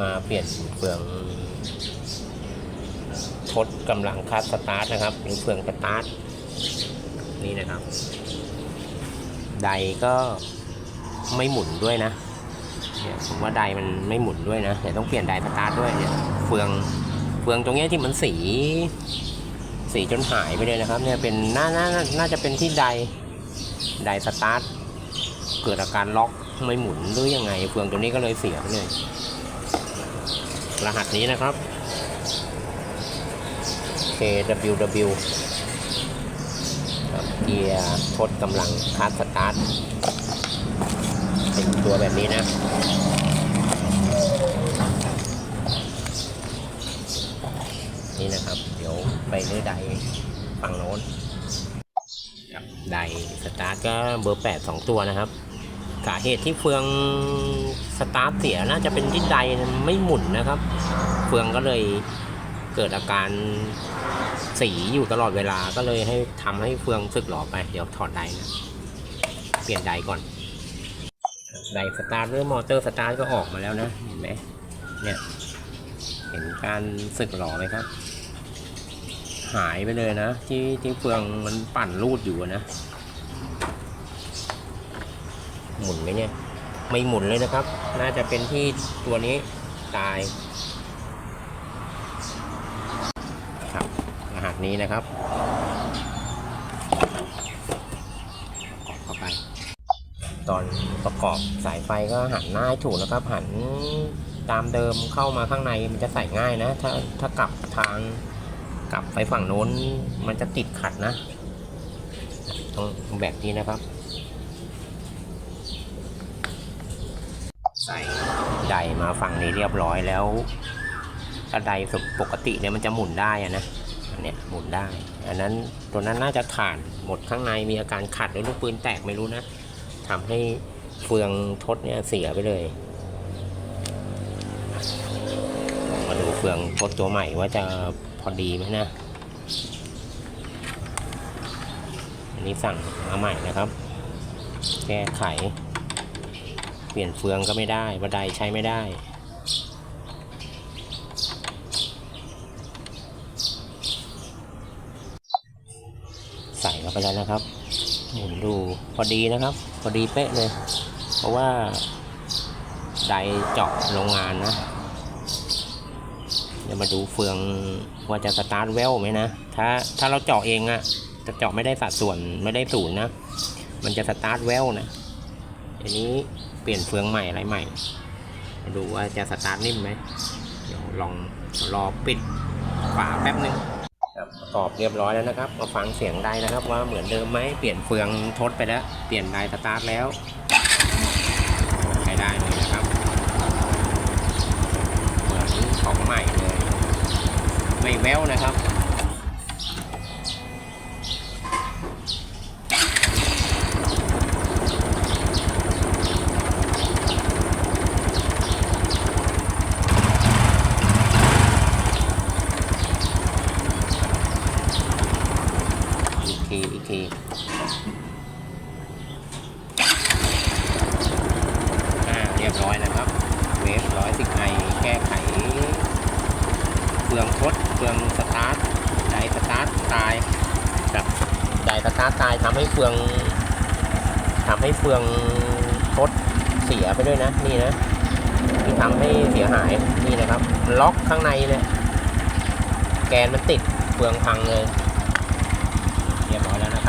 มาเปลี่ยนเฟืองทดกำลังคัสตาร์ทนะครับ หรือเฟืองสตาร์ทนี่นะครับ ไดก็ไม่หมุนด้วยนะเนี่ยผมว่าไดมันไม่หมุนด้วยนะเดี๋ยวต้องเปลี่ยนไดสตาร์ทด้วยเนี่ยเฟืองเฟืองตรงนี้ที่มันสี สีจนหายไปเลยนะครับ เนี่ยเป็นน่าน่าน่าน่าจะเป็นที่ไดไดสตาร์ทเกิดอาการล็อกไม่หมุนหรือยังไง เฟืองตัวนี้ก็เลยเสียไปเลย รหัสนี้นะครับ KWW เกียร์ทดกำลังคัสสตาร์ทเป็นตัวแบบนี้นะนี่นะครับ เดี๋ยวไปเลือไดฝั่งโน้นไดสตาร์ทก็เบอร์8 2ตัวนะครับ สาเหตุที่เฟืองสตาร์ทเสียน่าจะเป็นที่ไดไม่หมุนนะครับ เฟืองก็เลยเกิดอาการสีอยู่ตลอดเวลาก็เลยให้ทำให้เฟืองสึกหรอไป เดี๋ยวถอดไดนะ เปลี่ยนไดก่อน ไดสตาร์ทหรือมอเตอร์สตาร์ทก็ออกมาแล้วนะ เห็นไหมเนี่ย เห็นการสึกหรอไหมครับ หายไปเลยนะ ที่ที่เฟืองมันปั่นรูดอยู่นะ หมุนไหมเนี่ย ไม่หมุนเลยนะครับ น่าจะเป็นที่ตัวนี้ตาย ครับรหัสนี้นะครับเข้าไป ตอนประกอบสายไฟก็หันหน้าถูกนะครับ หันตามเดิมเข้ามาข้างในมันจะใส่ง่ายนะ ถ้าถ้ากลับทางกลับไปฝั่งโน้นมันจะติดขัดนะ ต้องแบบนี้นะครับ ใส่ไดมาฝั่งนี้เรียบร้อยแล้วกระไดปกติเนี่ยมันจะหมุนได้อะนะอันเนี้ยหมุนได้ อันนั้นตัวนั้นน่าจะขาดหมดข้างในมีอาการขัดหรือลูกปืนแตกไม่รู้นะทำให้เฟืองทดเนี่ยเสียไปเลยมาดูเฟืองทดตัวใหม่ว่าจะพอดีไหมนะอันนี้สั่งมาใหม่นะครับ แก้ไข เปลี่ยนเฟืองก็ไม่ได้บันไดใช้ไม่ได้ ใส่เข้าไปแล้วนะครับ หมุนดูพอดีนะครับ พอดีเป๊ะเลย เพราะว่าไดเจาะโรงงานนะ เดี๋ยวมาดูเฟืองว่าจะสตาร์ทแววไหมนะ ถ้าถ้าเราเจาะเองอะจะเจาะไม่ได้สัดส่วนไม่ได้ศูนย์นะ มันจะสตาร์ทแววนะ อันนี้เปลี่ยนเฟืองใหม่อะไรใหม่มาดูว่าจะสตาร์ทนิ่มไหมเดี๋ยวลองรอปิดฝาแป๊บนึงครับประกอบเรียบร้อยแล้วนะครับมาฟังเสียงไดนะครับว่าเหมือนเดิมไหมเปลี่ยนเฟืองทดไปแล้ว เปลี่ยนไดสตาร์ทแล้วใช้ได้เลยนะครับเหมือนของใหม่เลยไม่แววนะครับ อีก ทีอีกทีเรียบร้อยนะครับ เวฟร้อยสิบไอแก้ไขเฟืองทดเฟืองสตาร์ทไดสตาร์ทตายครับไดสตาร์ทตายทำให้เฟืองทำให้เฟืองทดเสียไปด้วยนะ นี่นะที่ทำให้เสียหายนี่นะครับ ล็อกข้างในเลย แกนมันติดเฟืองพังเลยียบร้อยแล้วนะ